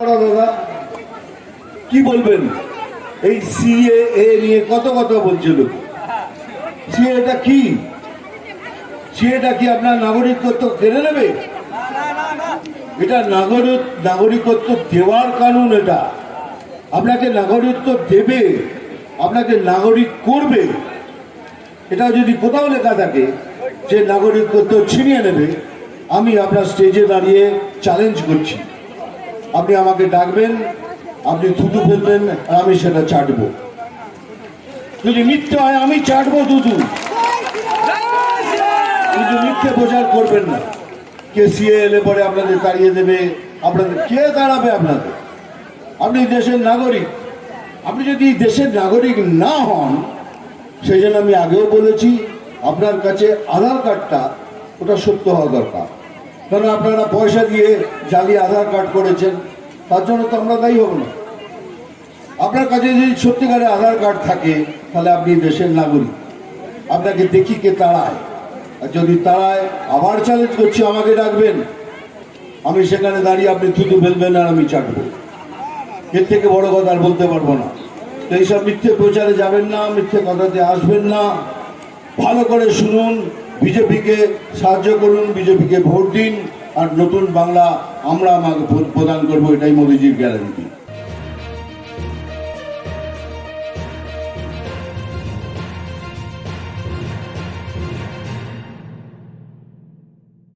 দাদা কি বলবেন? এই সিএ এ নিয়ে কত কথা বলছিল? সিএটা কি? সিএটা কি আপনার নাগরিকত্ব কেড়ে নেবে? এটা নাগরিক নাগরিকত্ব দেওয়ার কানুন এটা। আপনাকে নাগরিকত্ব দেবে, আপনাকে নাগরিক করবে। এটা যদি কোথাও লেখা থাকে যে নাগরিকত্ব ছিনিয়ে নেবে, আমি আপনার স্টেজে দাঁড়িয়ে চ্যালেঞ্জ করছি। আপনি আমাকে ডাকবেন, আপনি থুতু ফেলবেন, আর আমি সেটা চাটবো যদি মিথ্যে হয়, আমি চাটবো থুতু। কিন্তু মিথ্যে প্রচার করবেন না। কে সিএ এলে পরে আপনাদের তাড়িয়ে দেবে, আপনাদের কে দাঁড়াবে আপনাদের? আপনি দেশের নাগরিক। আপনি যদি দেশের নাগরিক না হন, সেই জন্য আমি আগেও বলেছি, আপনার কাছে আধার কার্ডটা, ওটা সত্য হওয়া দরকার। কারণ আপনারা পয়সা দিয়ে জালি আধার কার্ড করেছেন। তার জন্য তো আমরা দায়ী হব না। আপনার কাছে যদি সত্যিকারের আধার কার্ড থাকে, তাহলে আপনি দেশের নাগরিক। আপনাকে দেখি কে তাড়ায়। আর যদি তাড়ায়, আবার চ্যালেঞ্জ করছি, আমাকে ডাকবেন। আমি সেখানে দাঁড়িয়ে আপনি থুতু ফেলবেন আর আমি চাটবো। এর থেকে বড় কথা আর বলতে পারব না। তো এইসব মিথ্যে প্রচারে যাবেন না, মিথ্যে কথাতে আসবেন না। ভালো করে শুনুন, বিজেপিকে সাহায্য করুন, বিজেপিকে ভোট দিন। আর নতুন বাংলা আমরা আমাকে প্রদান করব এটাই মোদিজির গ্যারান্টি